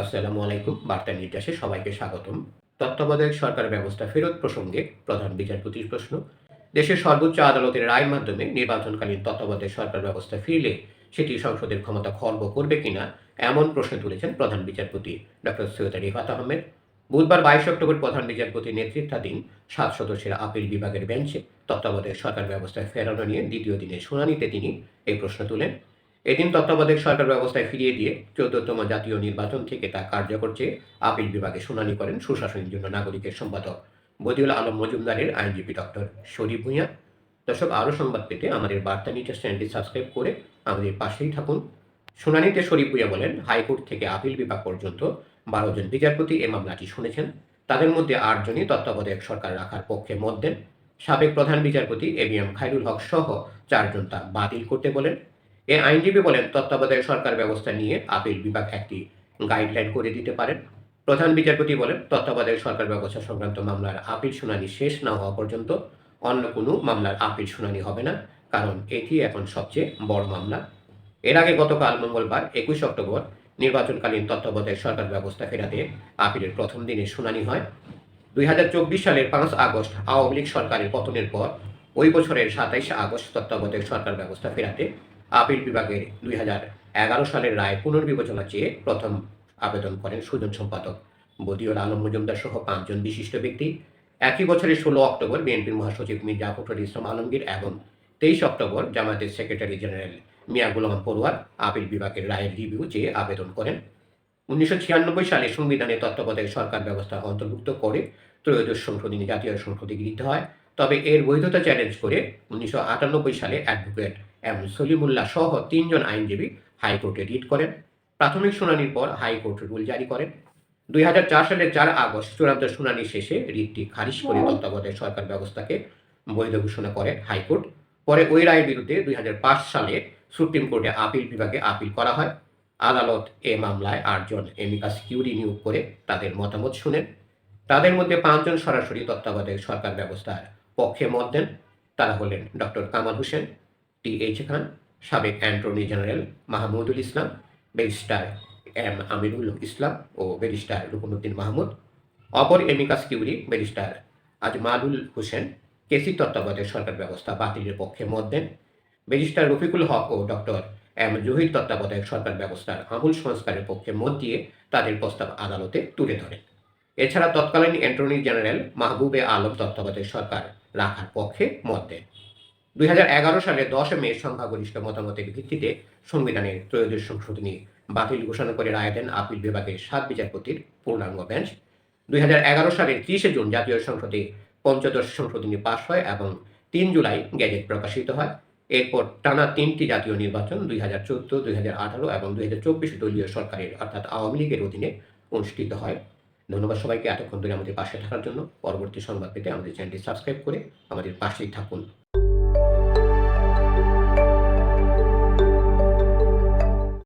আসসালামু আলাইকুম, বার্তা নির্যাসে সবাইকে স্বাগতম। তত্ত্বাবধায়ক সরকার ব্যবস্থা ফেরত প্রসঙ্গে প্রধান বিচারপতির প্রশ্ন। দেশের সর্বোচ্চ আদালতের রায়ের মাধ্যমে নির্বাচনকালীন তত্ত্বাবধায়ক সরকার ব্যবস্থা ফিরলে সেটি সংসদের ক্ষমতা খর্ব করবে কিনা, এমন প্রশ্ন তুলেছেন প্রধান বিচারপতি ডক্টর সৈয়দ রিফাত আহমেদ। বুধবার বাইশ অক্টোবর প্রধান বিচারপতির নেতৃত্বাধীন সাত সদস্যের আপিল বিভাগের বেঞ্চে তত্ত্বাবধায়ক সরকার ব্যবস্থায় ফেরানো নিয়ে দ্বিতীয় দিনের শুনানিতে তিনি এই প্রশ্ন তুলেন। এদিন তত্ত্বাবধায়ক সরকার ব্যবস্থায় ফিরিয়ে দিয়ে চৌদ্দতম জাতীয় নির্বাচন থেকে তা কার্যকর চেয়ে আপিল বিভাগে শুনানি করেন সুশাসনের জন্য নাগরিকের সম্পাদক বদিউল আলম মজুমদারের আইনজীবী ডক্টর শরীফ ভূঁইয়া। দর্শক, আরও সংবাদ পেতে আমাদের বার্তা নিউজ চ্যানেলটি সাবস্ক্রাইব করে আমাদের পাশেই থাকুন। শুনানিতে শরীফ ভূঁইয়া বলেন, হাইকোর্ট থেকে আপিল বিভাগ পর্যন্ত বারো জন বিচারপতি এ মামলাটি শুনেছেন। তাদের মধ্যে আটজনই তত্ত্বাবধায়ক সরকার রাখার পক্ষে মত দেন। সাবেক প্রধান বিচারপতি A B M Khairul Haque সহ চারজন তা বাতিল করতে বলেন। এ আইনজীবী বলেন, তত্ত্বাবধায়ক সরকার ব্যবস্থা নিয়ে আপিল বিভাগ একটি গাইডলাইন করে দিতে পারেন। প্রধান বিচারপতি বলেন, তত্ত্বাবধায়ক সরকার ব্যবস্থা সংক্রান্ত মামলার আপিল শুনানি শেষ না হওয়া পর্যন্ত অন্য কোনো মামলার আপিল শুনানি হবে না, কারণ এটি এখন সবচেয়ে বড় মামলা। এর আগে গতকাল মঙ্গলবার, একুশ অক্টোবর, নির্বাচনকালীন তত্ত্বাবধায়ক সরকার ব্যবস্থা ফেরাতে আপিলের প্রথম দিনে শুনানি হয়। দুই হাজার চব্বিশ সালের পাঁচ আগস্ট আওয়ামী লীগ সরকারের পতনের পর ওই বছরের সাতাইশে আগস্ট তত্ত্বাবধায়ক সরকার ব্যবস্থা ফেরাতে আপিল বিভাগের দুই হাজার এগারো সালের রায় পুনর্বিবেচনা চেয়ে প্রথম আবেদন করেন সুজন সম্পাদক। বদিউল আলম মজুমদার সহ পাঁচজন বিশিষ্ট ব্যক্তি। একই বছরের ষোলো অক্টোবর বিএনপির মহাসচিব মির্জা ফখরুল ইসলাম আলমগীর এবং তেইশ অক্টোবর জামায়াতের সেক্রেটারি জেনারেল মিয়া গুলাম পড়ুয়ার আপিল বিভাগের রায়ের রিভিউ চেয়ে আবেদন করেন। উনিশশো ছিয়ানব্বই সালে সংবিধানে তত্ত্বাবধায়ক সরকার ব্যবস্থা অন্তর্ভুক্ত করে ত্রয়োদশ সংশোধনী জাতীয় সংসদে গৃহীত হয়। তবে এর বৈধতা চ্যালেঞ্জ করে উনিশশো আটানব্বই সালে অ্যাডভোকেট এম সলিমুল্লাহ সহ তিনজন আইনজীবী হাইকোর্টে রিট করেন। প্রাথমিক শুনানির পর হাইকোর্ট রুল জারি করেন। দুই সালের চার আগস্ট চূড়ান্ত শুনানি শেষে রিটটি খারিজ করে তত্ত্বাবধায়ক সরকার ব্যবস্থাকে বৈধ ঘোষণা করে হাইকোর্ট। পরে ওই রায়ের বিরুদ্ধে দুই হাজার পাঁচ সালে সুপ্রিম কোর্টে আপিল বিভাগে আপিল করা হয়। আদালত এ মামলায় আটজন এমিকাস কিউরি নিয়োগ করে তাদের মতামত শুনেন। তাদের মধ্যে পাঁচজন সরাসরি তত্ত্বাবধায়ক সরকার ব্যবস্থার পক্ষে মত দেন। তারা হলেন doctor Kamal Hossain T H Khan, সাবেক attorney general Mahmudul Islam, barrister M Amirul Islam ও ব্যারিস্টার রুকনুদ্দিন মাহমুদ। অপর amicus curiae barrister Azmalul Hossain. KC তত্ত্বাবধায়ক সরকার ব্যবস্থা বাতিলের পক্ষে মত দেন। ব্যারিস্টার রফিকুল হক ও ডক্টর এম জহির তত্ত্বাবধায়ক সরকার ব্যবস্থার আমূল সংস্কারের পক্ষে মত দিয়ে তাদের প্রস্তাব আদালতে তুলে ধরেন। এছাড়া তৎকালীন অ্যান্টর্নি জেনারেল মাহবুবে আলম তত্ত্বাবধায়ক সরকার রাখার পক্ষে মত দেন। দুই হাজার এগারো সালে দশ মে সংখ্যাগরিষ্ঠ মতামতের ভিত্তিতে সংবিধানের ত্রয়োদশ সংশোধনী বাতিল ঘোষণা করে রায় দেন আপিল বিভাগের সাত বিচারপতির পূর্ণাঙ্গ বেঞ্চ। দুই হাজার এগারো সালের ত্রিশে জুন জাতীয় সংসদে পঞ্চদশ সংশোধনী পাশ হয় এবং তিন জুলাই গ্যাজেট প্রকাশিত হয়। এরপর টানা তিনটি জাতীয় নির্বাচন, দুই হাজার চোদ্দ, দুই হাজার আঠারো এবং দুই হাজার চব্বিশ দলীয় সরকারের অর্থাৎ আওয়ামী লীগের অধীনে অনুষ্ঠিত হয়। ধন্যবাদ সবাইকে, এতক্ষণ ধরে আমাদের পাশে থাকার জন্য। পরবর্তী সংবাদ পেতে আমাদের চ্যানেলটি সাবস্ক্রাইব করে আমাদের পাশেই থাকুন।